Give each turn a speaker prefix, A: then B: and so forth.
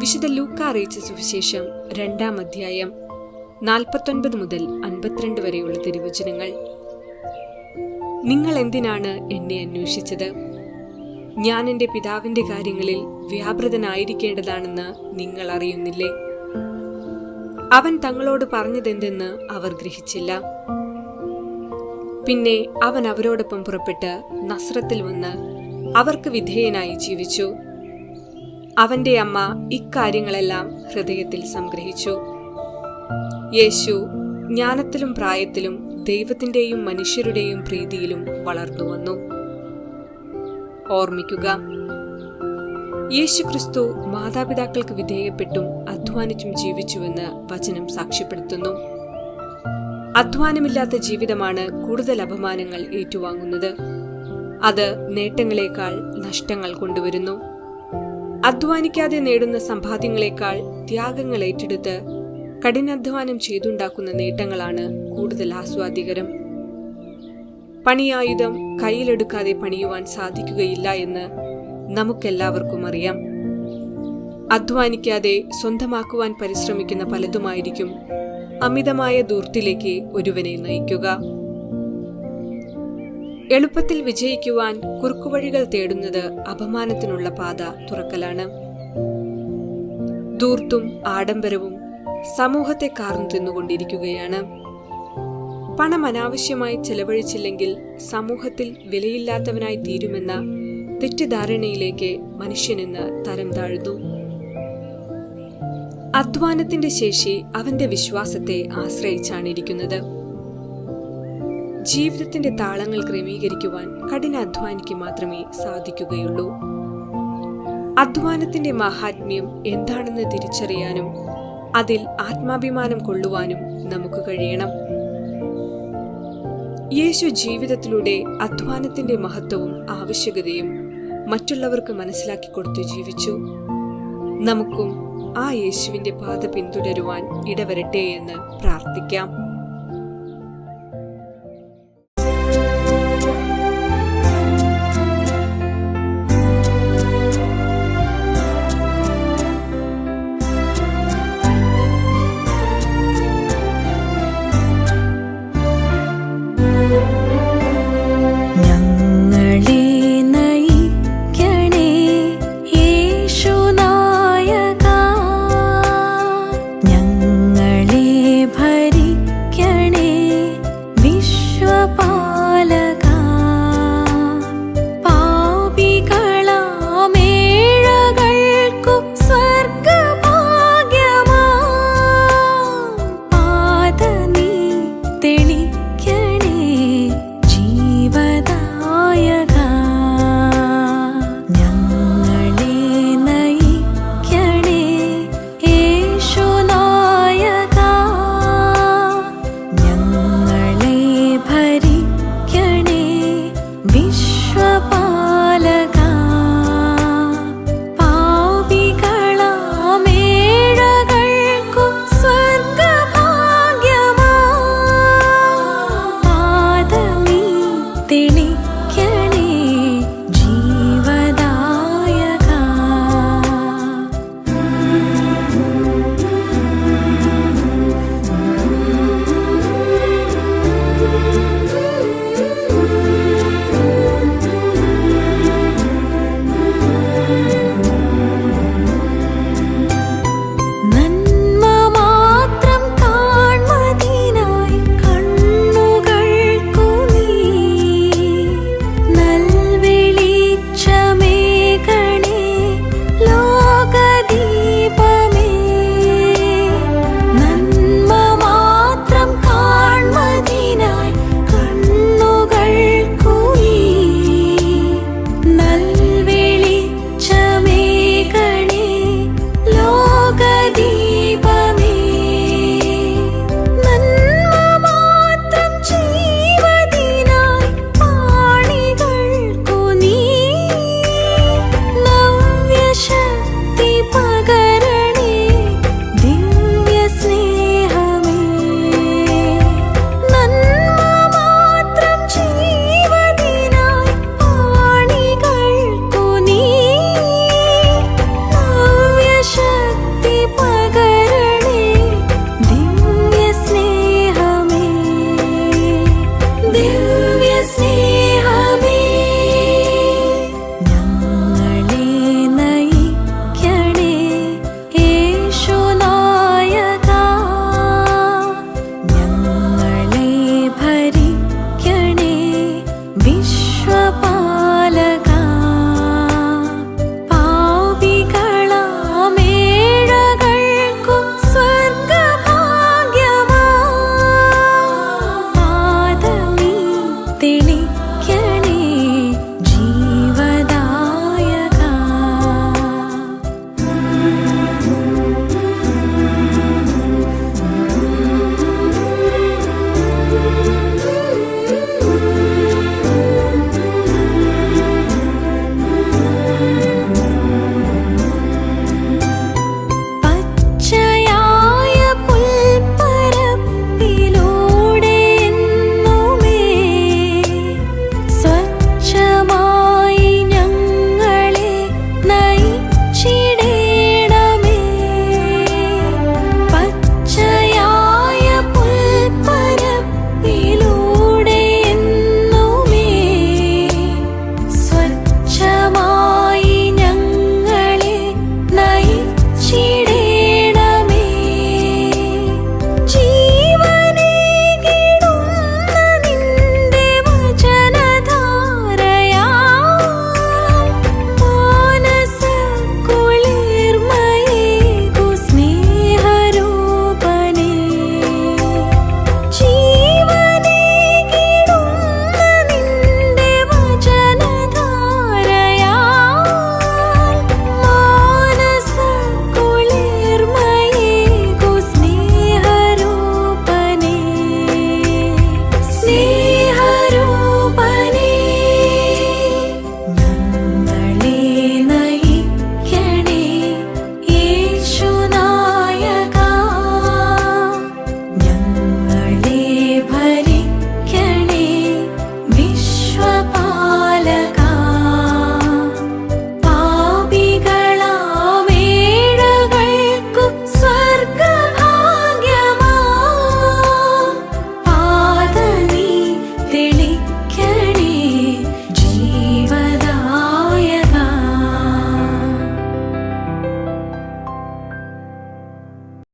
A: വിശുദ്ധ ലൂക്ക അറിയിച്ച സുവിശേഷം രണ്ടാം അധ്യായം നാൽപ്പത്തൊൻപത് മുതൽ അൻപത്തിരണ്ട് വരെയുള്ള തിരുവചനങ്ങൾ. നിങ്ങൾ എന്തിനാണ് എന്നെ അന്വേഷിച്ചത്? ഞാൻ എന്റെ പിതാവിന്റെ കാര്യങ്ങളിൽ വ്യാപൃതനായിരിക്കേണ്ടതാണെന്ന് നിങ്ങൾ അറിയുന്നില്ലേ? അവൻ തങ്ങളോട് പറഞ്ഞതെന്തെന്ന് അവർ ഗ്രഹിച്ചില്ല. പിന്നെ അവൻ അവരോടൊപ്പം പുറപ്പെട്ട് നസ്രത്തിൽ വന്ന് അവർക്ക് വിധേയനായി ജീവിച്ചു. അവന്റെ അമ്മ ഇക്കാര്യങ്ങളെല്ലാം ഹൃദയത്തിൽ സംഗ്രഹിച്ചു. യേശു ജ്ഞാനത്തിലും പ്രായത്തിലും ദൈവത്തിന്റെയും മനുഷ്യരുടെയും പ്രീതിയിലും വളർന്നു വന്നു. ഓർമ്മിക്കുക യേശുക്രിസ്തു മാതാപിതാക്കൾക്ക് വിധേയപ്പെട്ടും അധ്വാനിച്ചും ജീവിച്ചുവെന്ന് വചനം സാക്ഷ്യപ്പെടുത്തുന്നു. അധ്വാനമില്ലാത്ത ജീവിതമാണ് കൂടുതൽ അപമാനങ്ങൾ ഏറ്റുവാങ്ങുന്നത്. അത് നേട്ടങ്ങളെക്കാൾ നഷ്ടങ്ങൾ കൊണ്ടുവരുന്നു. അധ്വാനിക്കാതെ നേടുന്ന സമ്പാദ്യങ്ങളെക്കാൾ ത്യാഗങ്ങൾ ഏറ്റെടുത്ത് കഠിനാധ്വാനം ചെയ്തുണ്ടാക്കുന്ന നേട്ടങ്ങളാണ് കൂടുതൽ ആസ്വാദികരം പണിയായുധം കയ്യിലെടുക്കാതെ പണിയുവാൻ സാധിക്കുകയില്ല എന്ന് നമുക്കെല്ലാവർക്കും അറിയാം. അധ്വാനിക്കാതെ സ്വന്തമാക്കുവാൻ പരിശ്രമിക്കുന്ന പലതുമായിരിക്കും അമിതമായ ദൂർത്തിലേക്ക് ഒരുവനെ നയിക്കുക. എളുപ്പത്തിൽ വിജയിക്കുവാൻ കുറുക്കുവഴികൾ തേടുന്നത് അപമാനത്തിനുള്ള പാത തുറക്കലാണ്. ദൂർത്തും ആഡംബരവും സമൂഹത്തെ കാർന്നു തിന്നുകൊണ്ടിരിക്കുകയാണ്. പണം അനാവശ്യമായി ചെലവഴിച്ചില്ലെങ്കിൽ സമൂഹത്തിൽ വിലയില്ലാത്തവനായി തീരുമെന്ന തെറ്റിദ്ധാരണയിലേക്ക് മനുഷ്യനെന്ന് തരം താഴ്ന്നു. അധ്വാനത്തിന്റെ ശേഷി അവന്റെ വിശ്വാസത്തെ ആശ്രയിച്ചാണ് ഇരിക്കുന്നത് ജീവിതത്തിന്റെ താളങ്ങൾ ക്രമീകരിക്കുവാൻ കഠിനാധ്വാനിക്ക് മാത്രമേ സാധിക്കുകയുള്ളൂ. അധ്വാനത്തിന്റെ മഹാത്മ്യം എന്താണെന്ന് തിരിച്ചറിയാനും അതിൽ ആത്മാഭിമാനം കൊള്ളുവാനും നമുക്ക് കഴിയണം. യേശു ജീവിതത്തിലൂടെ അധ്വാനത്തിന്റെ മഹത്വവും ആവശ്യകതയും മറ്റുള്ളവർക്ക് മനസ്സിലാക്കി കൊടുത്തു ജീവിച്ചു. നമുക്കും ആ യേശുവിന്റെ പാത പിന്തുടരുവാൻ ഇടവരട്ടെ എന്ന് പ്രാർത്ഥിക്കാം.